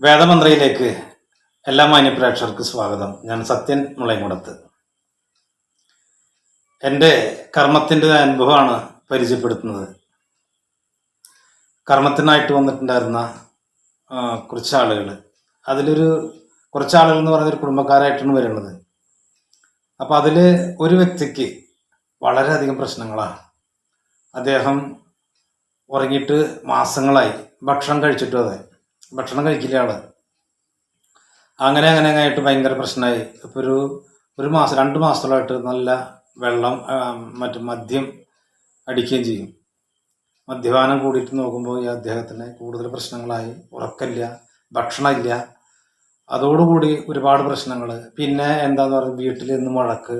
വേദമന്ത്രയിലേക്ക് എല്ലാ മാന്യപ്രേക്ഷകർക്ക് സ്വാഗതം. ഞാൻ സത്യൻ മുളയങ്കുടത്ത് എന്റെ കർമ്മത്തിന്റെ അനുഭവമാണ് പരിചയപ്പെടുത്തുന്നത്. കർമ്മത്തിനായിട്ട് വന്നിട്ടുണ്ടായിരുന്ന കുറച്ച് ആളുകൾ അതിലൊരു കുറച്ച് ആളുകൾ എന്ന് പറഞ്ഞൊരു കുടുംബക്കാരായിട്ടാണ് വരുന്നത്. അപ്പോൾ അതിൽ ഒരു വ്യക്തിക്ക് വളരെയധികം പ്രശ്നങ്ങളാണ്. അദ്ദേഹം ഉറങ്ങിയിട്ട് മാസങ്ങളായി ഭക്ഷണം കഴിച്ചിട്ടും അതെ. ഭക്ഷണം കഴിക്കില്ല ആൾ അങ്ങനെ അങ്ങനെ ആയിട്ട് ഭയങ്കര പ്രശ്നമായി ഇപ്പോൾ ഒരു ഒരു മാസം രണ്ട് മാസത്തോളമായിട്ട് നല്ല വെള്ളം മറ്റു മദ്യം അടിക്കുകയും ചെയ്യും. മദ്യപാനം കൂടിയിട്ട് നോക്കുമ്പോൾ ഈ അദ്ദേഹത്തിന് കൂടുതൽ പ്രശ്നങ്ങളായി. ഉറക്കമില്ല ഭക്ഷണമില്ല. അതോടുകൂടി ഒരുപാട് പ്രശ്നങ്ങൾ പിന്നെ എന്താന്ന് പറയുക വീട്ടിൽ നിന്ന് വഴക്ക്.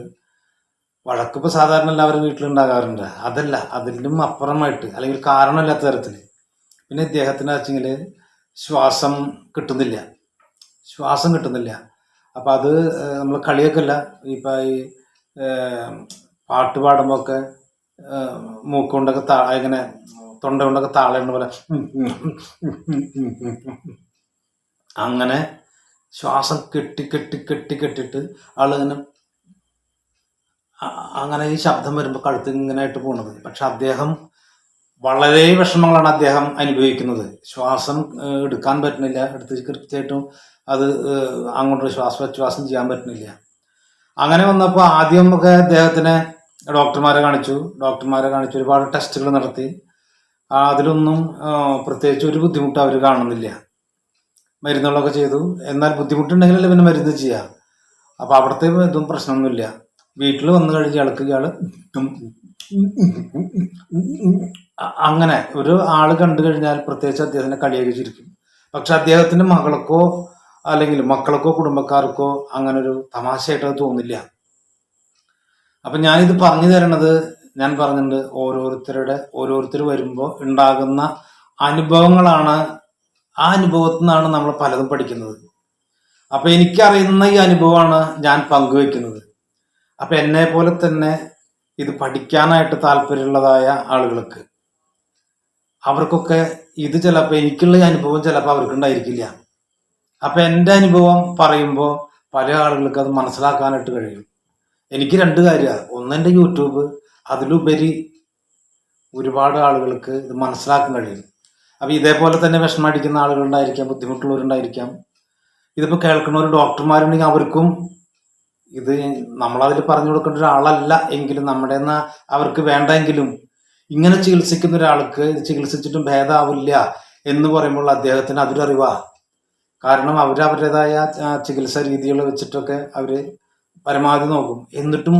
വഴക്ക് ഇപ്പോൾ സാധാരണ എല്ലാവരും വീട്ടിലുണ്ടാകാറുണ്ട്. അതല്ല അതിലും അപ്പുറമായിട്ട് അല്ലെങ്കിൽ കാരണമില്ലാത്ത തരത്തിൽ പിന്നെ ഇദ്ദേഹത്തിന് വെച്ചെങ്കിൽ ശ്വാസം കിട്ടുന്നില്ല. ശ്വാസം കിട്ടുന്നില്ല. അപ്പം അത് നമ്മൾ കളിയൊക്കെയല്ല ഇപ്പം ഈ പാട്ട് പാടുമ്പോൾ ഒക്കെ മൂക്കൊണ്ടൊക്കെ താ ഇങ്ങനെ തൊണ്ട കൊണ്ടൊക്കെ താളയുന്ന പോലെ. അങ്ങനെ ശ്വാസം കെട്ടി കെട്ടി കെട്ടി കെട്ടിട്ട് ആളിങ്ങനെ അങ്ങനെ ഈ ശബ്ദം വരുമ്പോൾ കഴുത്ത് ഇങ്ങനെ ആയിട്ട് പോണത്. പക്ഷെ അദ്ദേഹം വളരെ വിഷമങ്ങളാണ് അദ്ദേഹം അനുഭവിക്കുന്നത്. ശ്വാസം എടുക്കാൻ പറ്റുന്നില്ല. എടുത്ത് കൃത്യമായിട്ടും അത് അങ്ങോട്ട് ശ്വാസോച്ഛ്വാസം ചെയ്യാൻ പറ്റുന്നില്ല. അങ്ങനെ വന്നപ്പോൾ ആദ്യം ഒക്കെ അദ്ദേഹത്തിന് ഡോക്ടർമാരെ കാണിച്ചു. ഡോക്ടർമാരെ കാണിച്ചു ഒരുപാട് ടെസ്റ്റുകൾ നടത്തി. അതിലൊന്നും പ്രത്യേകിച്ച് ഒരു ബുദ്ധിമുട്ട് അവർ കാണുന്നില്ല. മരുന്നുകളൊക്കെ ചെയ്തു. എന്നാൽ ബുദ്ധിമുട്ടുണ്ടെങ്കിലല്ലേ പിന്നെ മരുന്ന് ചെയ്യാം. അപ്പോൾ അവിടുത്തെ ഇതും പ്രശ്നമൊന്നുമില്ല. വീട്ടിൽ വന്നു കഴിഞ്ഞ ഇളക്കുകയാൾ അങ്ങനെ ഒരു ആൾ കണ്ടു കഴിഞ്ഞാൽ പ്രത്യേകിച്ച് അദ്ദേഹത്തിനെ കളിയാക്കി പക്ഷെ അദ്ദേഹത്തിന്റെ മകൾക്കോ അല്ലെങ്കിൽ മക്കൾക്കോ കുടുംബക്കാർക്കോ അങ്ങനെ ഒരു തമാശയായിട്ട് അത് തോന്നില്ല. അപ്പൊ ഞാനിത് പറഞ്ഞു തരണത് ഞാൻ പറഞ്ഞിട്ടുണ്ട് ഓരോരുത്തരുടെ ഓരോരുത്തർ വരുമ്പോൾ ഉണ്ടാകുന്ന അനുഭവങ്ങളാണ് ആ അനുഭവത്തിൽ നിന്നാണ് നമ്മൾ പലതും പഠിക്കുന്നത്. അപ്പൊ എനിക്കറിയുന്ന ഈ അനുഭവമാണ് ഞാൻ പങ്കുവെക്കുന്നത് അപ്പൊ എന്നെ പോലെ തന്നെ ഇത് പഠിക്കാനായിട്ട് താല്പര്യമുള്ളതായ ആളുകൾക്ക്. അവർക്കൊക്കെ ഇത് ചിലപ്പോൾ എനിക്കുള്ള അനുഭവം ചിലപ്പോൾ അവർക്ക് ഉണ്ടായിരിക്കില്ല അപ്പൊ എന്റെ അനുഭവം പറയുമ്പോൾ പല ആളുകൾക്ക് അത് മനസ്സിലാക്കാനായിട്ട് കഴിയും. എനിക്ക് രണ്ട് കാര്യമാണ് ഒന്ന് എന്റെ യൂട്യൂബ്. അതിലുപരി ഒരുപാട് ആളുകൾക്ക് ഇത് മനസ്സിലാക്കാൻ കഴിയും. അപ്പൊ ഇതേപോലെ തന്നെ വിഷമടിക്കുന്ന ആളുകളുണ്ടായിരിക്കാം ബുദ്ധിമുട്ടുള്ളവരുണ്ടായിരിക്കാം. ഇതിപ്പോൾ ഒരു ഡോക്ടർമാരുണ്ടെങ്കിൽ അവർക്കും ഇത് നമ്മളതിൽ പറഞ്ഞു കൊടുക്കേണ്ട ഒരാളല്ല എങ്കിലും നമ്മുടെ അവർക്ക് വേണ്ടെങ്കിലും ഇങ്ങനെ ചികിത്സിക്കുന്ന ഒരാൾക്ക് ഇത് ചികിത്സിച്ചിട്ടും ഭേദമാവില്ല എന്ന് പറയുമ്പോൾ അദ്ദേഹത്തിന് അതിലറിവാ കാരണം ആ, ചികിത്സാ രീതികൾ വെച്ചിട്ടൊക്കെ അവർ പരമാവധി നോക്കും. എന്നിട്ടും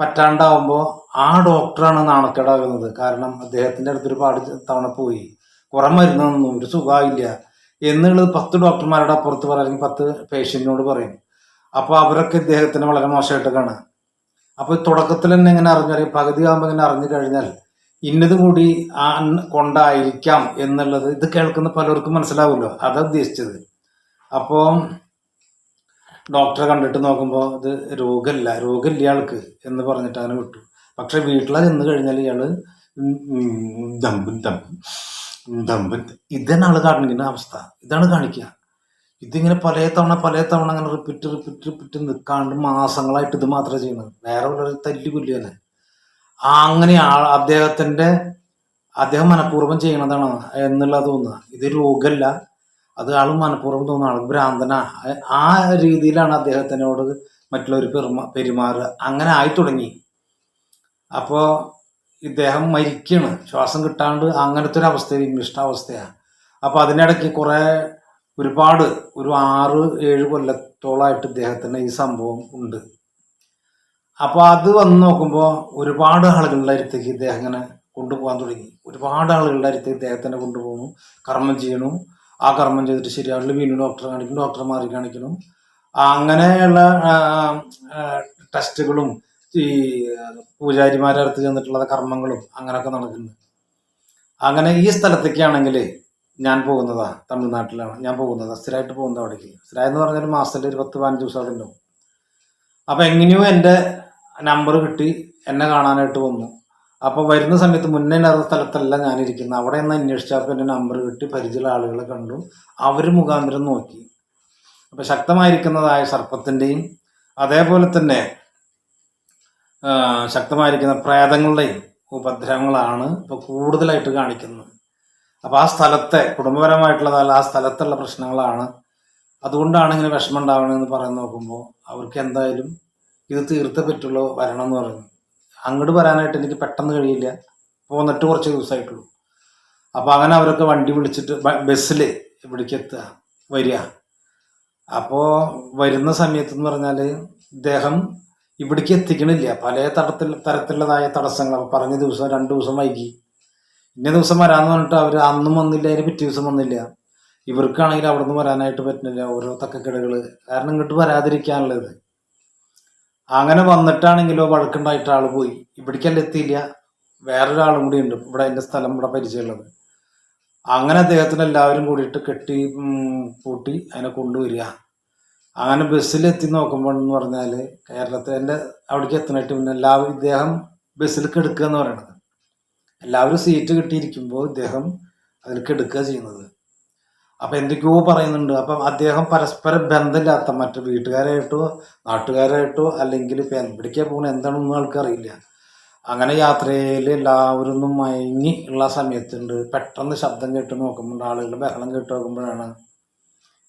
പറ്റാണ്ടാവുമ്പോൾ ആ ഡോക്ടറാണ് നാണക്കേടാകുന്നത്. കാരണം അദ്ദേഹത്തിന്റെ അടുത്ത് ഒരുപാട് തവണ പോയി. കുറെ മരുന്നൊന്നും ഒരു സുഖമില്ല എന്നുള്ളത് പത്ത് ഡോക്ടർമാരുടെ അപ്പുറത്ത് പറയുമെങ്കിൽ പത്ത് പേഷ്യന്റിനോട് പറയും. അപ്പോൾ അവരൊക്കെ ഇദ്ദേഹത്തിന് വളരെ മോശമായിട്ട് കാണുക അപ്പോൾ തുടക്കത്തിൽ തന്നെ ഇങ്ങനെ അറിഞ്ഞാൽ പകുതി ആകുമ്പോൾ ഇങ്ങനെ അറിഞ്ഞു കഴിഞ്ഞാൽ ഇന്നത് കൂടി ആ കൊണ്ടായിരിക്കാം എന്നുള്ളത് ഇത് കേൾക്കുന്ന പലർക്കും മനസ്സിലാവുമല്ലോ. അതാ ഉദ്ദേശിച്ചത്. അപ്പോൾ ഡോക്ടറെ കണ്ടിട്ട് നോക്കുമ്പോൾ ഇത് രോഗമല്ല രോഗമില്ല ഇയാൾക്ക് എന്ന് പറഞ്ഞിട്ട് അങ്ങനെ വിട്ടു. പക്ഷെ വീട്ടിലെ ചെന്ന് കഴിഞ്ഞാൽ ഇയാൾ ദമ്പും ദമ്പും ദമ്പും. ഇതാണ് ആൾ കാണിക്കുന്ന അവസ്ഥ. ഇതാണ് കാണിക്കുക. ഇതിങ്ങനെ പല തവണ പല തവണ അങ്ങനെ റിപ്പീറ്റ് റിപ്പീറ്റ് റിപ്പീറ്റ് നിൽക്കാണ്ട് മാസങ്ങളായിട്ട് ഇത് മാത്രമേ ചെയ്യുന്നത്. വേറെ ഉള്ളവർ തല്ലി കൊല്ലുകയാണ് അങ്ങനെ അദ്ദേഹത്തിന്റെ അദ്ദേഹം മനഃപൂർവം ചെയ്യണതാണ് എന്നുള്ളത് തോന്നുക ഇത് രോഗമല്ല അത് ആൾ മനഃപൂർവം തോന്നുന്ന. ആൾ ഭ്രാന്തന. ആ രീതിയിലാണ് അദ്ദേഹത്തിനോട് മറ്റുള്ളവർ പെരുമാ പെരുമാറുക. അങ്ങനെ ആയി തുടങ്ങി. അപ്പോൾ ഇദ്ദേഹം മരിക്കണം. ശ്വാസം കിട്ടാണ്ട് അങ്ങനത്തെ ഒരു അവസ്ഥ ഇഷ്ടാവസ്ഥയാണ് അപ്പോൾ അതിനിടയ്ക്ക് കുറേ ഒരുപാട് ഒരു ആറ് ഏഴ് കൊല്ലത്തോളമായിട്ട് ഇദ്ദേഹത്തിന് ഈ സംഭവം ഉണ്ട്. അപ്പോൾ അത് വന്ന് നോക്കുമ്പോൾ ഒരുപാട് ആളുകളുടെ അടുത്തേക്ക് ഇദ്ദേഹം ഇങ്ങനെ കൊണ്ടുപോകാൻ തുടങ്ങി. ഒരുപാട് ആളുകളുടെ അടുത്തേക്ക് ഇദ്ദേഹത്തിനെ കൊണ്ടുപോകുന്നു. കർമ്മം ചെയ്യണു. ആ കർമ്മം ചെയ്തിട്ട് ശരിയാവില്ല. വീണ്ടും ഡോക്ടറെ കാണിക്കണം ഡോക്ടറെ മാറി കാണിക്കണം അങ്ങനെയുള്ള ടെസ്റ്റുകളും ഈ പൂജാരിമാരെ അടുത്ത് ചെന്നിട്ടുള്ള കർമ്മങ്ങളും അങ്ങനെയൊക്കെ നടക്കുന്നുണ്ട്. അങ്ങനെ ഈ സ്ഥലത്തേക്കാണെങ്കിൽ ഞാൻ പോകുന്നതാ തമിഴ്നാട്ടിലാണ്. ഞാൻ പോകുന്നത്. സ്ഥിരമായിട്ട് പോകുന്നത് അവിടേക്ക്. സ്ഥിരം എന്ന് പറഞ്ഞാൽ മാസത്തിൽ ഒരു പത്ത് പതിനഞ്ച് ദിവസം അവിടെ ഉണ്ടാവും. അപ്പം എങ്ങനെയോ എന്റെ നമ്പർ കിട്ടി. എന്നെ കാണാനായിട്ട് വന്നു. അപ്പോൾ വരുന്ന സമയത്ത് മുന്നേ ഉണ്ടായിരുന്ന സ്ഥലത്തല്ല ഞാനിരിക്കുന്നത്. അവിടെ നിന്ന് അന്വേഷിച്ചപ്പോൾ എന്റെ നമ്പർ കിട്ടി. പരിചയമുള്ള ആളുകളെ കണ്ടു. അവർ മുഖാന്തരം നോക്കി. അപ്പോൾ ശക്തമായിരിക്കുന്നതായ സർപ്പത്തിന്റെയും അതേപോലെ തന്നെ ശക്തമായിരിക്കുന്ന പ്രേതങ്ങളുടെയും ഉപദ്രവങ്ങളാണ് ഇപ്പോൾ കൂടുതലായിട്ട് കാണിക്കുന്നത്. അപ്പോൾ ആ സ്ഥലത്തെ കുടുംബപരമായിട്ടുള്ളതല്ല ആ സ്ഥലത്തുള്ള പ്രശ്നങ്ങളാണ്. അതുകൊണ്ടാണ് ഇങ്ങനെ വിഷമം ഉണ്ടാവണമെന്ന് പറയാൻ നോക്കുമ്പോൾ അവർക്ക് എന്തായാലും ഇത് തീർത്തേ പറ്റുള്ളൂ വരണം എന്ന് പറഞ്ഞു. അങ്ങോട്ട് വരാനായിട്ട് എനിക്ക് പെട്ടെന്ന് കഴിയില്ല. പോന്നിട്ട് കുറച്ച് ദിവസമായിട്ടുള്ളൂ അപ്പോൾ അങ്ങനെ അവരൊക്കെ വണ്ടി വിളിച്ചിട്ട് ബസ്സിൽ ഇവിടേക്ക് എത്തുക വരിക. അപ്പോൾ വരുന്ന സമയത്ത് എന്ന് പറഞ്ഞാൽ ഇദ്ദേഹം ഇവിടേക്ക് എത്തിക്കണില്ല. പല തരത്തിൽ തരത്തിലുള്ളതായ തടസ്സങ്ങൾ. അപ്പൊ പറഞ്ഞ ദിവസം രണ്ട് ദിവസം വൈകി. ഇന്ന ദിവസം വരാന്ന് പറഞ്ഞിട്ട് അവർ അന്നും വന്നില്ല അതിന് പിറ്റേ ദിവസം വന്നില്ല. ഇവർക്കാണെങ്കിൽ അവിടെ നിന്ന് വരാനായിട്ട് പറ്റുന്നില്ല ഓരോ തക്കക്കിടകൾ കാരണം ഇങ്ങോട്ട് വരാതിരിക്കാനുള്ളത്. അങ്ങനെ വന്നിട്ടാണെങ്കിലോ വഴക്കുണ്ടായിട്ട് ആൾ പോയി. ഇവിടേക്കല്ല എത്തിയില്ല. വേറൊരാളും കൂടി ഉണ്ട്. ഇവിടെ എന്റെ സ്ഥലം ഇവിടെ പരിചയമുള്ളത്. അങ്ങനെ അദ്ദേഹത്തിന് എല്ലാവരും കൂടിയിട്ട് കെട്ടി പൂട്ടി അതിനെ കൊണ്ടുവരിക. അങ്ങനെ ബസ്സിലെത്തി നോക്കുമ്പോൾ എന്ന് പറഞ്ഞാൽ കേരളത്തിൽ എന്റെ അവിടേക്ക് എത്തണായിട്ട് പിന്നെ എല്ലാവരും ഇദ്ദേഹം ബസ്സിൽ കെടുക്കുക എന്ന് പറയണത്. എല്ലാവരും സീറ്റ് കിട്ടിയിരിക്കുമ്പോൾ ഇദ്ദേഹം അതിൽ എടുക്കുക ചെയ്യുന്നത്. അപ്പം എന്തൊക്കെയോ പറയുന്നുണ്ട്. അപ്പം അദ്ദേഹം പരസ്പര ബന്ധമില്ലാത്ത മറ്റു വീട്ടുകാരായിട്ടോ നാട്ടുകാരായിട്ടോ അല്ലെങ്കിൽ ഇപ്പം എവിടേക്കാ പോകുന്നത് എന്താണെന്നൊന്നും ആൾക്കറിയില്ല. അങ്ങനെ യാത്രയിൽ എല്ലാവരും ഒന്നും മയങ്ങി ഉള്ള സമയത്തുണ്ട്. പെട്ടെന്ന് ശബ്ദം കേട്ട് നോക്കുമ്പോൾ ആളുകളുടെ ബഹളം കേട്ട് നോക്കുമ്പോഴാണ്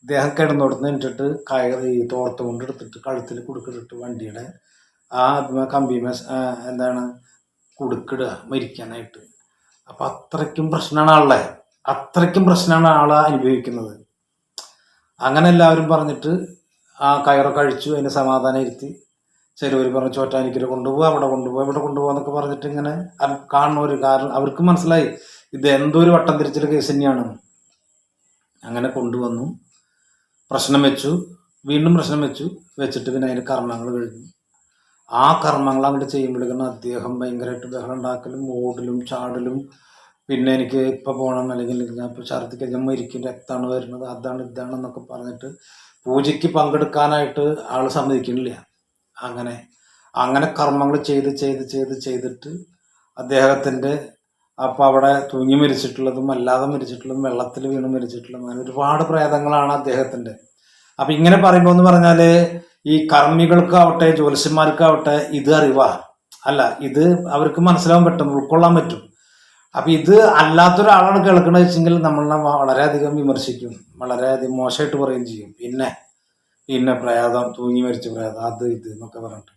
ഇദ്ദേഹം കിടന്നോടുന്ന് എന്നിട്ട് കയറി തോർത്തുകൊണ്ട് തോർത്ത് എടുത്തിട്ട് കഴുത്തിൽ കുടുക്കിട്ടിട്ട് വണ്ടിയുടെ ആ കമ്പിമേ എന്താണ് കുടുക്കിടുക മരിക്കാനായിട്ട്. അപ്പം അത്രയ്ക്കും പ്രശ്നമാണ് ആളെ. അത്രയ്ക്കും പ്രശ്നമാണ് ആളെ അനുഭവിക്കുന്നത്. അങ്ങനെ എല്ലാവരും പറഞ്ഞിട്ട് ആ കയറൊക്കെ അഴിച്ചു അതിന് സമാധാനം ഇരുത്തി. ചിലവർ പറഞ്ഞു ചോറ്റാനിക്കരെ കൊണ്ടുപോകുക അവിടെ കൊണ്ടുപോകുക ഇവിടെ കൊണ്ടുപോകുക എന്നൊക്കെ പറഞ്ഞിട്ട് ഇങ്ങനെ കാണുന്നവർ കാരണം അവർക്ക് മനസ്സിലായി ഇത് എന്തോ ഒരു വട്ടം തിരിച്ചൊരു കേസ് തന്നെയാണ്. അങ്ങനെ കൊണ്ടുവന്നു. പ്രശ്നം വെച്ചു. വീണ്ടും പ്രശ്നം വെച്ചു. വെച്ചിട്ട് പിന്നെ അതിന് കർമ്മങ്ങൾ കഴിഞ്ഞു. ആ കർമ്മങ്ങൾ അവർ ചെയ്യുമ്പോഴേക്കും അദ്ദേഹം ഭയങ്കരമായിട്ട് ബഹളം ഉണ്ടാക്കലും ഓടലും ചാടലും. പിന്നെ എനിക്ക് ഇപ്പം പോകണം അല്ലെങ്കിൽ ഞാൻ ഇപ്പോൾ ഛർദ്ദി ഞാൻ മരിക്കും രക്തമാണ് വരുന്നത് അതാണ് ഇതാണ് എന്നൊക്കെ പറഞ്ഞിട്ട് പൂജയ്ക്ക് പങ്കെടുക്കാനായിട്ട് ആൾ സമ്മതിക്കണില്ല അങ്ങനെ അങ്ങനെ കർമ്മങ്ങൾ ചെയ്ത് ചെയ്ത് ചെയ്ത് ചെയ്തിട്ട് അദ്ദേഹത്തിന്റെ അപ്പോൾ അവിടെ തൂങ്ങി മരിച്ചിട്ടുള്ളതും അല്ലാതെ മരിച്ചിട്ടുള്ളതും വെള്ളത്തിൽ വീണ് മരിച്ചിട്ടുള്ളതും അങ്ങനെ ഒരുപാട് പ്രേതങ്ങളാണ് അദ്ദേഹത്തിന്റെ. അപ്പം ഇങ്ങനെ പറയുമ്പോൾ എന്ന് പറഞ്ഞാൽ ഈ കർമ്മികൾക്കാവട്ടെ ജ്യോത്സ്യന്മാർക്കാവട്ടെ ഇത് അറിവാ. അല്ല ഇത് അവർക്ക് മനസ്സിലാവാൻ പറ്റും ഉൾക്കൊള്ളാൻ പറ്റും. അപ്പൊ ഇത് അല്ലാത്തൊരാളാണ് കേൾക്കണമെന്ന് വെച്ചെങ്കിൽ നമ്മളെ വളരെയധികം വിമർശിക്കും വളരെയധികം മോശമായിട്ട് പറയുകയും ചെയ്യും. പിന്നെ പിന്നെ പ്രയാതം തൂങ്ങി മരിച്ച പ്രയാതം അത് ഇത് എന്നൊക്കെ പറഞ്ഞിട്ട്.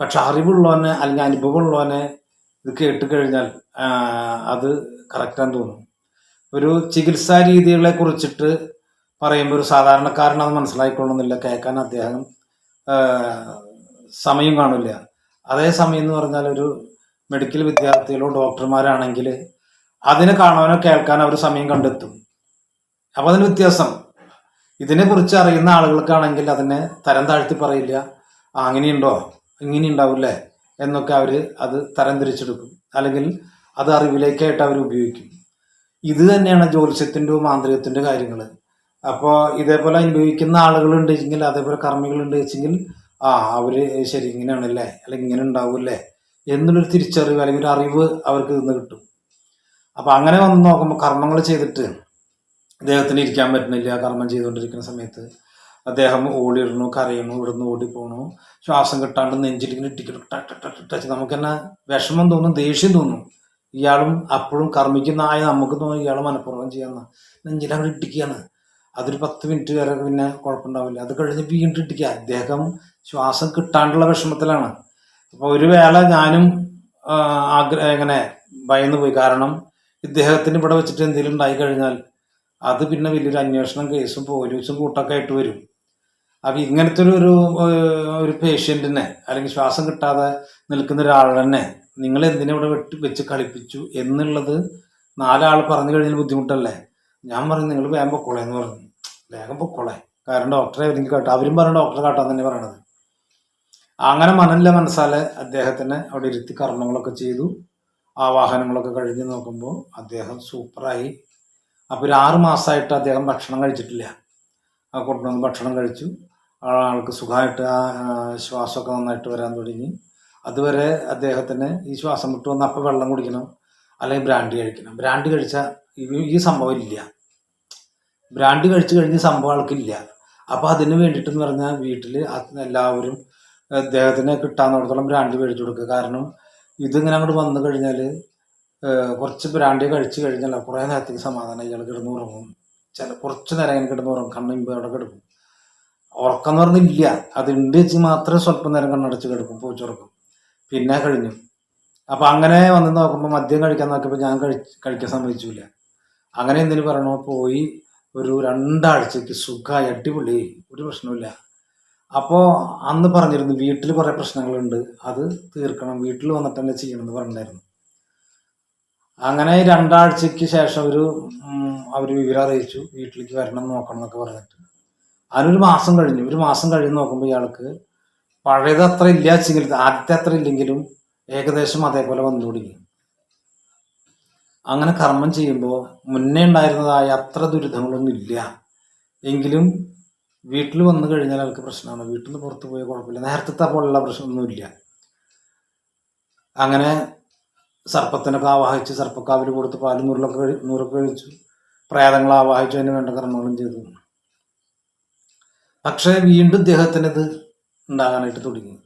പക്ഷെ അറിവുള്ളവനെ അല്ലെങ്കിൽ അനുഭവമുള്ളവനെ ഇത് കേട്ട് കഴിഞ്ഞാൽ അത് കറക്റ്റാന്ന് തോന്നും. ഒരു ചികിത്സാ രീതികളെ കുറിച്ചിട്ട് പറയുമ്പോൾ ഒരു സാധാരണക്കാരൻ അത് മനസ്സിലായിക്കൊള്ളുന്നില്ല കേൾക്കാൻ അദ്ദേഹം സമയം കാണില്ല. അതേ സമയം എന്ന് പറഞ്ഞാൽ ഒരു മെഡിക്കൽ വിദ്യാർത്ഥികളോ ഡോക്ടർമാരാണെങ്കിൽ അതിനെ കാണാനോ കേൾക്കാനോ അവർ സമയം കണ്ടെത്തും. അപ്പൊ അതിന് വ്യത്യാസം. ഇതിനെക്കുറിച്ച് അറിയുന്ന ആളുകൾക്കാണെങ്കിൽ അതിനെ തരം താഴ്ത്തി പറയില്ല. അങ്ങനെയുണ്ടോ ഇങ്ങനെ ഉണ്ടാവില്ലേ എന്നൊക്കെ അവർ അത് തരം തിരിച്ചെടുക്കും. അല്ലെങ്കിൽ അത് അറിവിലേക്കായിട്ട് അവർ ഉപയോഗിക്കും. ഇത് തന്നെയാണ് ജ്യോത്സ്യത്തിന്റെ മാന്ത്രികത്തിന്റെ കാര്യങ്ങൾ അപ്പോൾ ഇതേപോലെ അനുഭവിക്കുന്ന ആളുകളുണ്ട് വെച്ചെങ്കിൽ അതേപോലെ കർമ്മികളുണ്ട് വെച്ചെങ്കിൽ ആ അവർ ശരി ഇങ്ങനെയാണല്ലേ അല്ലെങ്കിൽ ഇങ്ങനെ ഉണ്ടാവൂല്ലേ എന്നുള്ളൊരു തിരിച്ചറിവ് അല്ലെങ്കിൽ ഒരു അറിവ് അവർക്ക് നിന്ന് കിട്ടും. അപ്പൊ അങ്ങനെ വന്ന് നോക്കുമ്പോൾ കർമ്മങ്ങൾ ചെയ്തിട്ട് അദ്ദേഹത്തിന് ഇരിക്കാൻ പറ്റുന്നില്ല കർമ്മം ചെയ്തുകൊണ്ടിരിക്കുന്ന സമയത്ത് അദ്ദേഹം ഓടിയിടണു കരയണു ഇവിടുന്ന് ഓടിപ്പോണു. ശ്വാസം കിട്ടാണ്ട് നെഞ്ചിലിങ്ങനെ ഇട്ടിക്കണം ടച്ച് നമുക്ക് തന്നെ വിഷമം തോന്നും ദേഷ്യം തോന്നും. ഇയാളും അപ്പോഴും കർമ്മിക്കുന്ന ആയ നമുക്ക് തോന്നും ഇയാൾ മനഃപൂർവം ചെയ്യാന്ന്. നെഞ്ചിലങ്ങനെ ഇട്ടിക്കുകയാണ്. അതൊരു പത്ത് മിനിറ്റ് വരെ പിന്നെ കുഴപ്പമുണ്ടാവില്ല. അത് കഴിഞ്ഞ് വീണ്ടും ഇട്ടിക്കുക അദ്ദേഹം ശ്വാസം കിട്ടാണ്ടുള്ള വിഷമത്തിലാണ്. അപ്പൊ ഒരു വേള ഞാനും ആഗ്രഹ ഇങ്ങനെ ഭയന്നു പോയി. കാരണം ഇദ്ദേഹത്തിന് ഇവിടെ വെച്ചിട്ട് എന്തെങ്കിലും ഉണ്ടായി കഴിഞ്ഞാൽ അത് പിന്നെ വലിയൊരു അന്വേഷണം കേസും പോലീസും കൂട്ടൊക്കെ ആയിട്ട് വരും. അപ്പൊ ഇങ്ങനത്തെ ഒരു ഒരു പേഷ്യന്റിനെ അല്ലെങ്കിൽ ശ്വാസം കിട്ടാതെ നിൽക്കുന്ന ഒരാൾ തന്നെ നിങ്ങൾ എന്തിനാ ഇവിടെ വെട്ടി വെച്ച് കളിപ്പിച്ചു എന്നുള്ളത് നാലാൾ പറഞ്ഞു കഴിഞ്ഞാൽ ബുദ്ധിമുട്ടല്ലേ? ഞാൻ പറഞ്ഞു നിങ്ങൾ വേഗം പൊക്കോളെ എന്ന് പറഞ്ഞു. വേഗം പൊക്കോളെ. കാരണം ഡോക്ടറെ അവരെങ്കിൽ കേട്ടോ അവരും പറഞ്ഞു ഡോക്ടറെ കാട്ടാൻ തന്നെ പറയണത്. അങ്ങനെ മനല്ല മനസ്സാലെ അദ്ദേഹത്തിനെ അവിടെ ഇരുത്തി കർമ്മങ്ങളൊക്കെ ചെയ്തു. ആവാഹനങ്ങളൊക്കെ കഴിഞ്ഞ് നോക്കുമ്പോൾ അദ്ദേഹം സൂപ്പറായി. അപ്പോൾ ഒരു ആറ് മാസമായിട്ട് അദ്ദേഹം ഭക്ഷണം കഴിച്ചിട്ടില്ല. ആ കൊണ്ടുവന്ന് ഭക്ഷണം കഴിച്ചു. ആൾക്ക് സുഖമായിട്ട് ആ ശ്വാസമൊക്കെ നന്നായിട്ട് വരാൻ തുടങ്ങി. അതുവരെ അദ്ദേഹത്തിന് ഈ ശ്വാസം വിട്ട് വന്ന് അപ്പം വെള്ളം കുടിക്കണം അല്ലെങ്കിൽ ബ്രാൻഡി കഴിക്കണം. ബ്രാൻഡി കഴിച്ചാൽ ഈ സംഭവം ഇല്ല. ബ്രാൻഡ് കഴിച്ചു കഴിഞ്ഞ സംഭവം ആൾക്കില്ല. അപ്പോൾ അതിന് വേണ്ടിയിട്ടെന്ന് പറഞ്ഞാൽ വീട്ടിൽ എല്ലാവരും അദ്ദേഹത്തിന് കിട്ടാവുന്നിടത്തോളം ബ്രാൻഡ് മേടിച്ചു കൊടുക്കുക. കാരണം ഇതിങ്ങനെ അങ്ങോട്ട് വന്നു കഴിഞ്ഞാൽ കുറച്ച് ബ്രാൻഡ് കഴിച്ചു കഴിഞ്ഞാൽ കുറേ നേരത്തേക്ക് സമാധാനം ഇയാൾ കിടന്നുറങ്ങും. ചില കുറച്ച് നേരം ഇങ്ങനെ കിടന്നുറങ്ങും. അവിടെ കിടക്കും. ഉറക്കം എന്ന് പറഞ്ഞില്ല അത് ഉണ്ട് വെച്ച് മാത്രമേ സ്വല്പം നേരം കണ്ണടച്ച് കിടക്കും പൂച്ചുറക്കും. പിന്നെ കഴിഞ്ഞു. അപ്പൊ അങ്ങനെ വന്ന് നോക്കുമ്പോൾ മദ്യം കഴിക്കാൻ നോക്കിയപ്പോൾ ഞാൻ കഴി കഴിക്കാൻ സമ്മതിച്ചില്ല. അങ്ങനെ എന്തിനു പറയണോ? പോയി ഒരു രണ്ടാഴ്ചക്ക് സുഖമായി അടിപൊളി. ഒരു പ്രശ്നമില്ല അപ്പോൾ അന്ന് പറഞ്ഞിരുന്നു വീട്ടിൽ കുറേ പ്രശ്നങ്ങളുണ്ട്. അത് തീർക്കണം. വീട്ടിൽ വന്നിട്ട് തന്നെ ചെയ്യണം എന്ന് പറഞ്ഞിട്ടുണ്ടായിരുന്നു. അങ്ങനെ രണ്ടാഴ്ചക്ക് ശേഷം ഒരു അവർ വിവരം അറിയിച്ചു. വീട്ടിലേക്ക് വരണം നോക്കണം എന്നൊക്കെ പറഞ്ഞിട്ട്. അതിനൊരു മാസം കഴിഞ്ഞു. ഒരു മാസം കഴിഞ്ഞ് നോക്കുമ്പോൾ ഇയാൾക്ക് പഴയത് അത്ര ഇല്ല ആദ്യത്തെ അത്ര ഇല്ലെങ്കിലും ഏകദേശം അതേപോലെ വന്നു തുടങ്ങി. അങ്ങനെ കർമ്മം ചെയ്യുമ്പോൾ മുന്നേ ഉണ്ടായിരുന്നതായ അത്ര ദുരിതങ്ങളൊന്നും ഇല്ല. എങ്കിലും വീട്ടിൽ വന്നു കഴിഞ്ഞാൽ അവർക്ക് പ്രശ്നമാണ്. വീട്ടിൽ നിന്ന് പുറത്ത് പോയ കുഴപ്പമില്ല. നേരത്തെ പോലുള്ള പ്രശ്നമൊന്നുമില്ല. അങ്ങനെ സർപ്പത്തിനൊക്കെ ആവാഹിച്ച് സർപ്പക്കാവിൽ കൊടുത്ത് പാലും നൂറിലൊക്കെ നൂറൊക്കെ കഴിച്ചു. പ്രേതങ്ങൾ ആവാഹിച്ചു അതിന് വേണ്ട കർമ്മങ്ങളും ചെയ്തു. പക്ഷേ വീണ്ടും ഇദ്ദേഹത്തിന് ഇത് ഉണ്ടാകാനായിട്ട് തുടങ്ങി.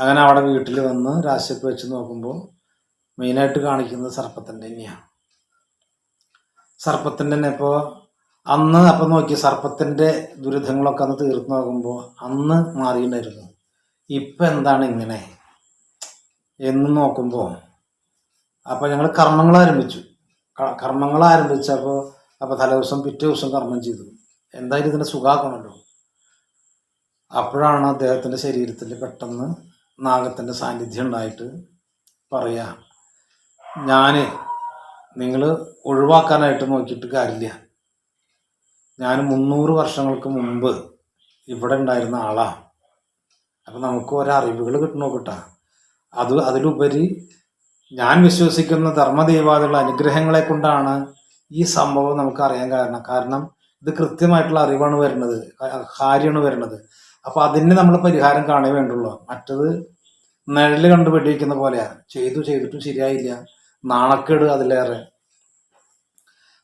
അങ്ങനെ അവിടെ വീട്ടിൽ വന്ന് രാശിയൊക്കെ വെച്ച് നോക്കുമ്പോൾ മെയിനായിട്ട് കാണിക്കുന്നത് സർപ്പത്തിന്റെ തന്നെയാണ്. സർപ്പത്തിന്റെ തന്നെ ഇപ്പോൾ അന്ന് അപ്പം നോക്കി സർപ്പത്തിന്റെ ദുരിതങ്ങളൊക്കെ അന്ന് തീർന്നു നോക്കുമ്പോൾ അന്ന് മാറിയിട്ടുണ്ടായിരുന്നു. ഇപ്പം എന്താണ് ഇങ്ങനെ? എന്ന് നോക്കുമ്പോൾ അപ്പോൾ ഞങ്ങൾ കർമ്മങ്ങൾ ആരംഭിച്ചു. കർമ്മങ്ങൾ ആരംഭിച്ചപ്പോൾ അപ്പോൾ തലേദിവസം പിറ്റേ ദിവസം കർമ്മം ചെയ്തു. എന്തായാലും ഇതിനെ സുഖാക്കണമല്ലോ അപ്പോഴാണ് അദ്ദേഹത്തിന്റെ ശരീരത്തിൽ പെട്ടെന്ന് നാഗത്തിന്റെ സാന്നിധ്യം ഉണ്ടായിട്ട് പറയാ ഞാൻ നിങ്ങൾ ഒഴിവാക്കാനായിട്ട് നോക്കിയിട്ട് കാര്യമില്ല. ഞാൻ മുന്നൂറ് വർഷങ്ങൾക്ക് മുമ്പ് ഇവിടെ ഉണ്ടായിരുന്ന ആളാണ് അപ്പം നമുക്ക് ഓരോ അറിവുകൾ കിട്ടണോ കിട്ടാ അത് അതിലുപരി ഞാൻ വിശ്വസിക്കുന്ന ധർമ്മദൈവാദികളുടെ അനുഗ്രഹങ്ങളെ കൊണ്ടാണ് ഈ സംഭവം നമുക്ക് അറിയാൻ കാരണം. കാരണം ഇത് കൃത്യമായിട്ടുള്ള അറിവാണ് വരുന്നത്. കാര്യമാണ് വരുന്നത്. അപ്പൊ അതിന് നമ്മൾ പരിഹാരം കാണേ വേണ്ടുള്ളൂ. മറ്റത് നിഴൽ കണ്ട് വെടിവെക്കുന്ന പോലെയാണ് ചെയ്തു ചെയ്തിട്ടും ശരിയായില്ല. നാണക്കേട് അതിലേറെ.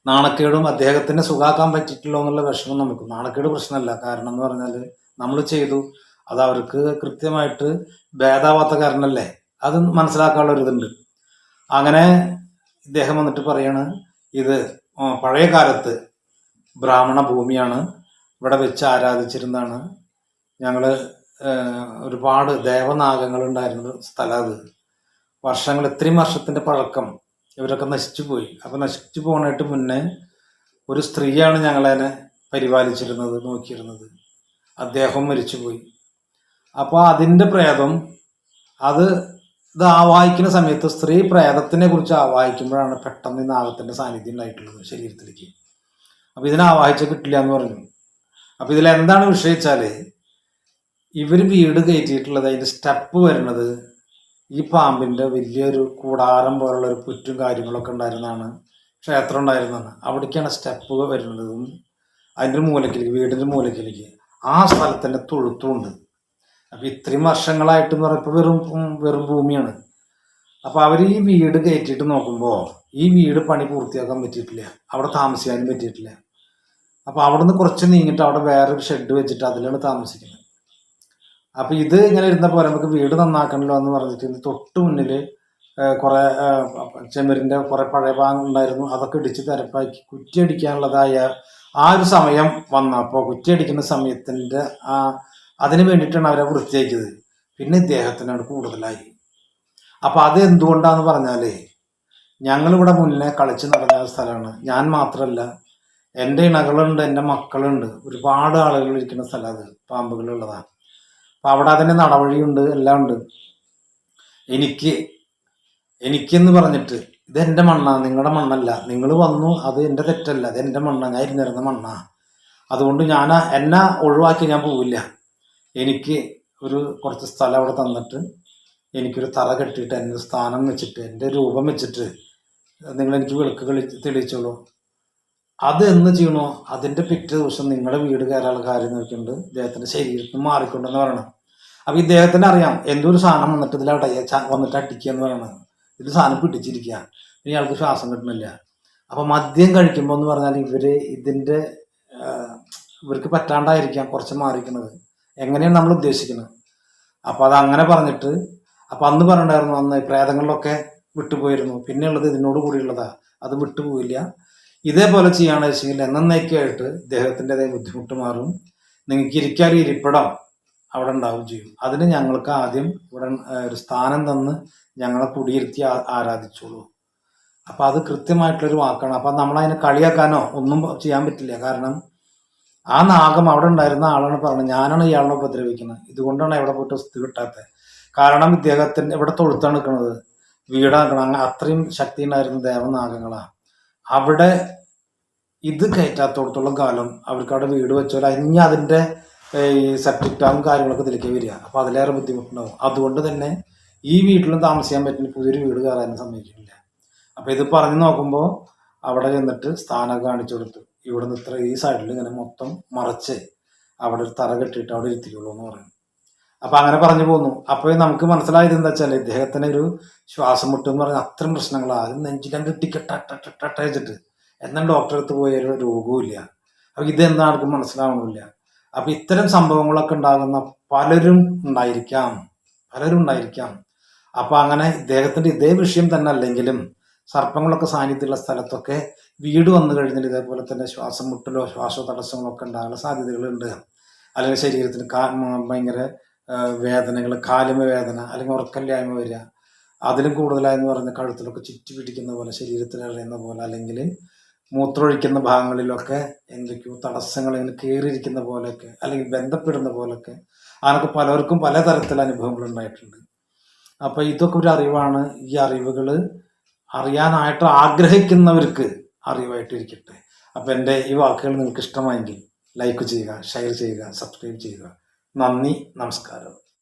നാണക്കേടും അദ്ദേഹത്തിന് സുഖാക്കാൻ പറ്റിയിട്ടില്ലോ എന്നുള്ള വിഷമം നമുക്ക്. നാണക്കേട് പ്രശ്നമല്ല. കാരണം എന്ന് പറഞ്ഞാൽ നമ്മൾ ചെയ്തു. അത് അവർക്ക് കൃത്യമായിട്ട് ഭേദാവാത്ത കാരണല്ലേ? അത് മനസ്സിലാക്കാനുള്ള ഒരു ഇതുണ്ട്. അങ്ങനെ ഇദ്ദേഹം വന്നിട്ട് പറയാണ് ഇത് പഴയ കാലത്ത് ബ്രാഹ്മണ ഭൂമിയാണ്. ഇവിടെ വെച്ച് ആരാധിച്ചിരുന്നാണ് ഞങ്ങൾ ഒരുപാട് ദേവനാഗങ്ങൾ ഉണ്ടായിരുന്ന സ്ഥലം അത്. വർഷങ്ങൾ ഇത്രയും വർഷത്തിന്റെ പഴക്കം ഇവരൊക്കെ നശിച്ചു പോയി. അപ്പോൾ നശിച്ചു പോകാനായിട്ട് മുന്നേ ഒരു സ്ത്രീയാണ് ഞങ്ങളതിനെ പരിപാലിച്ചിരുന്നത് നോക്കിയിരുന്നത്. അദ്ദേഹം മരിച്ചുപോയി അപ്പോൾ അതിന്റെ പ്രേതം അത് ഇത് ആവാഹിക്കുന്ന സമയത്ത് സ്ത്രീ പ്രേതത്തിനെ കുറിച്ച് ആവാഹിക്കുമ്പോഴാണ് പെട്ടെന്ന് ഈ നാഗത്തിന്റെ സാന്നിധ്യം ഉണ്ടായിട്ടുള്ളത് ശരീരത്തിലേക്ക്. അപ്പോൾ ഇതിനെ ആവാഹിച്ച കിട്ടില്ല എന്ന് പറഞ്ഞു. അപ്പോൾ ഇതിൽ എന്താണ് വിഷയിച്ചാൽ ഇവർ വീട് കയറ്റിയിട്ടുള്ളത് അതിന്റെ സ്റ്റെപ്പ് വരുന്നത് ഈ പാമ്പിന്റെ വലിയൊരു കൂടാരം പോലുള്ള ഒരു പുറ്റും കാര്യങ്ങളൊക്കെ ഉണ്ടായിരുന്നതാണ് ക്ഷേത്രം ഉണ്ടായിരുന്നതാണ്. അവിടേക്കാണ് സ്റ്റെപ്പ് വരുന്നതും. അതിന്റെ മൂലക്കിലേക്ക് വീടിന്റെ മൂലക്കിലേക്ക്. ആ സ്ഥലത്തിന്റെ തൊഴുത്തുണ്ട് അപ്പൊ ഇത്രയും വർഷങ്ങളായിട്ട് എന്ന് പറയുമ്പോൾ വെറും വെറും ഭൂമിയാണ്. അപ്പോൾ അവർ ഈ വീട് കയറ്റിയിട്ട് നോക്കുമ്പോൾ ഈ വീട് പണി പൂർത്തിയാക്കാൻ പറ്റിയിട്ടില്ല. അവിടെ താമസിക്കാനും പറ്റിയിട്ടില്ല. അപ്പോൾ അവിടെ നിന്ന് കുറച്ച് നീങ്ങിയിട്ട് അവിടെ വേറൊരു ഷെഡ് വെച്ചിട്ട് അതിലാണ് താമസിക്കുന്നത്. അപ്പൊ ഇത് ഇങ്ങനെ ഇരുന്ന പോലെ നമുക്ക് വീട് നന്നാക്കണല്ലോ എന്ന് പറഞ്ഞിട്ട് തൊട്ട് മുന്നിൽ കുറേ ചെമ്മരിന്റെ കുറെ പഴയ ഭാഗം ഉണ്ടായിരുന്നു. അതൊക്കെ ഇടിച്ച് തരപ്പാക്കി കുറ്റിയടിക്കാനുള്ളതായ ആ ഒരു സമയം വന്നപ്പോൾ കുറ്റിയടിക്കുന്ന സമയത്തിന്റെ ആ അതിന് വേണ്ടിയിട്ടാണ് അവരെ വൃത്തിയാക്കിയത്. പിന്നെ ഇദ്ദേഹത്തിനോട് കൂടുതലായി. അപ്പൊ അത് എന്തുകൊണ്ടാന്ന് പറഞ്ഞാലേ ഞങ്ങളിവിടെ മുന്നേ കളിച്ച് നടന്ന സ്ഥലമാണ്. ഞാൻ മാത്രമല്ല എന്റെ ഇണകളുണ്ട് എന്റെ മക്കളുണ്ട്. ഒരുപാട് ആളുകൾ ഇരിക്കുന്ന സ്ഥലം അത് പാമ്പുകളുള്ളതാണ്. അപ്പൊ അവിടെ അതിന്റെ നടവഴിയുണ്ട് എല്ലാം ഉണ്ട്. എനിക്ക് എനിക്കെന്ന് പറഞ്ഞിട്ട് ഇത് എന്റെ മണ്ണാ നിങ്ങളുടെ മണ്ണല്ല. നിങ്ങൾ വന്നു അത് എന്റെ തെറ്റല്ല. അത് എന്റെ മണ്ണാ ഞാൻ ഇരുന്നിരുന്ന മണ്ണാ. അതുകൊണ്ട് ഞാൻ എന്നെ ഒഴിവാക്കി ഞാൻ പോവില്ല. എനിക്ക് ഒരു കുറച്ച് സ്ഥലം അവിടെ തന്നിട്ട് എനിക്കൊരു തറ കെട്ടിയിട്ട് എന്റെ സ്ഥാനം വെച്ചിട്ട് എന്റെ രൂപം വെച്ചിട്ട് നിങ്ങൾ എനിക്ക് വിളക്ക് കളി തെളിയിച്ചോളൂ. അത് എന്ന് ചെയ്യണോ? അതിന്റെ പിറ്റേ ദിവസം നിങ്ങളുടെ വീട് കയറാനുള്ള കാര്യം നോക്കിയിട്ടുണ്ട് ഇദ്ദേഹത്തിന്റെ ശരീരത്തിൽ മാറിക്കൊണ്ടെന്ന് പറയണം. അപ്പൊ ഇദ്ദേഹത്തിന് അറിയാം എന്തോ ഒരു സാധനം വന്നിട്ട് ഇതിലവിടെ വന്നിട്ട് അടിക്കുക എന്ന് പറയുന്നത്. ഇത് സാധനം പിടിച്ചിരിക്കുക ഇയാൾക്ക് ശ്വാസം കിട്ടുന്നില്ല അപ്പൊ മദ്യം കഴിക്കുമ്പോൾ എന്ന് പറഞ്ഞാൽ ഇവർ ഇതിന്റെ ഇവർക്ക് പറ്റാണ്ടായിരിക്കാം കുറച്ച് മാറിക്കുന്നത് എങ്ങനെയാണ് നമ്മൾ ഉദ്ദേശിക്കുന്നത്? അപ്പൊ അത് അങ്ങനെ പറഞ്ഞിട്ട് അപ്പൊ അന്ന് പറഞ്ഞിട്ടുണ്ടായിരുന്നു അന്ന് പ്രേതങ്ങളിലൊക്കെ വിട്ടുപോയിരുന്നു. പിന്നെയുള്ളത് ഇതിനോട് കൂടിയുള്ളതാ. അത് വിട്ടുപോയില്ല. ഇതേപോലെ ചെയ്യുകയാണെന്ന് വെച്ചെങ്കിൽ എന്നേക്കായിട്ട് ഇദ്ദേഹത്തിന്റെതായ ബുദ്ധിമുട്ട് മാറും. നിങ്ങൾക്ക് ഇരിക്കാൻ ഇരിപ്പിടം അവിടെ ഉണ്ടാവും ചെയ്യും. അതിന് ഞങ്ങൾക്ക് ആദ്യം ഇവിടെ ഒരു സ്ഥാനം തന്ന് ഞങ്ങളെ കുടിയിരുത്തി ആരാധിച്ചോളൂ. അപ്പൊ അത് കൃത്യമായിട്ടുള്ളൊരു വാക്കാണ്. അപ്പൊ നമ്മളതിനെ കളിയാക്കാനോ ഒന്നും ചെയ്യാൻ പറ്റില്ല. കാരണം ആ നാഗം അവിടെ ഉണ്ടായിരുന്ന ആളാണ് പറഞ്ഞത്. ഞാനാണ് ഇയാളിനെ ഉപദ്രവിക്കുന്നത്. ഇതുകൊണ്ടാണ് എവിടെ പോയിട്ട് വസ്തു കിട്ടാത്തത് കാരണം ഇദ്ദേഹത്തിന് ഇവിടെ തൊഴുത്താണ് നിൽക്കുന്നത്. വീടാക്കണം അങ്ങനെ അത്രയും ശക്തി ഉണ്ടായിരുന്ന ദേവനാഗങ്ങളാണ് അവിടെ ഇത് കയറ്റാത്തോടത്തോളം കാലം അവർക്ക് അവിടെ വീട് വെച്ചാൽ ഇനി അതിന്റെ ഈ സെപ്റ്റിക് ടാങ്കും കാര്യങ്ങളൊക്കെ ഇതിലേക്ക് വരിക. അപ്പോൾ അതിലേറെ ബുദ്ധിമുട്ടുണ്ടാവും. അതുകൊണ്ട് തന്നെ ഈ വീട്ടിലും താമസിക്കാൻ പറ്റുന്ന പുതിയൊരു വീട് കയറാനും സമ്മതിക്കുന്നില്ല അപ്പോൾ ഇത് പറഞ്ഞു നോക്കുമ്പോൾ അവിടെ ചെന്നിട്ട് സ്ഥാനം കാണിച്ചു കൊടുത്തു. ഇവിടെ നിന്ന് ഇത്ര ഈ സൈഡിൽ ഇങ്ങനെ മൊത്തം മറച്ച് അവിടെ ഒരു തറ കെട്ടിയിട്ട് അവിടെ ഇരുത്തിക്കുള്ളൂ എന്ന് പറയുന്നു അപ്പോൾ അങ്ങനെ പറഞ്ഞു പോന്നു. അപ്പോൾ നമുക്ക് മനസ്സിലായത് എന്താ വെച്ചാൽ ഇദ്ദേഹത്തിന് ഒരു ശ്വാസം മുട്ട് എന്ന് പറഞ്ഞാൽ അത്രയും പ്രശ്നങ്ങളാണ് അത് നെഞ്ചിലങ്ങ് ഇട്ടിക്കട്ട വെച്ചിട്ട്. എന്നാൽ ഡോക്ടറെ അടുത്ത് പോയ ഒരു രോഗവും ഇല്ല അപ്പോൾ ഇതെന്താ ആർക്കും മനസ്സിലാവണമില്ല. അപ്പൊ ഇത്തരം സംഭവങ്ങളൊക്കെ ഉണ്ടാകുന്ന പലരും ഉണ്ടായിരിക്കാം. പലരും ഉണ്ടായിരിക്കാം. അപ്പൊ അങ്ങനെ ഇദ്ദേഹത്തിന്റെ ഇതേ വിഷയം തന്നെ അല്ലെങ്കിലും സർപ്പങ്ങളൊക്കെ സാന്നിധ്യമുള്ള സ്ഥലത്തൊക്കെ വീട് വന്നു കഴിഞ്ഞാൽ ഇതേപോലെ തന്നെ ശ്വാസം മുട്ടലോ ശ്വാസ തടസ്സങ്ങളോ ഒക്കെ ഉണ്ടാകാനുള്ള സാധ്യതകളുണ്ട്. അല്ലെങ്കിൽ ശരീരത്തിന് കാ ഭയങ്കര വേദനകൾ കാലിമ വേദന അല്ലെങ്കിൽ ഉറക്കല്ലായ്മ വരിക. അതിലും കൂടുതലായെന്ന് പറഞ്ഞ കഴുത്തിലൊക്കെ ചുറ്റി പിടിക്കുന്ന പോലെ ശരീരത്തിൽ അറിയുന്ന പോലെ അല്ലെങ്കിൽ മൂത്രമൊഴിക്കുന്ന ഭാഗങ്ങളിലൊക്കെ എന്തൊക്കെയോ തടസ്സങ്ങൾ ഇങ്ങനെ കയറിയിരിക്കുന്ന പോലെയൊക്കെ അല്ലെങ്കിൽ ബന്ധപ്പെടുന്ന പോലെയൊക്കെ അതിനൊക്കെ പലർക്കും പലതരത്തിലുള്ള അനുഭവങ്ങൾ ഉണ്ടായിട്ടുണ്ട്. അപ്പൊ ഇതൊക്കെ ഒരു അറിവാണ്. ഈ അറിവുകൾ അറിയാനായിട്ട് ആഗ്രഹിക്കുന്നവർക്ക് അറിവായിട്ടിരിക്കട്ടെ. അപ്പൊ എന്റെ ഈ വാക്കുകൾ നിങ്ങൾക്ക് ഇഷ്ടമായെങ്കിൽ ലൈക്ക് ചെയ്യുക ഷെയർ ചെയ്യുക സബ്സ്ക്രൈബ് ചെയ്യുക. നന്ദി നമസ്കാരം.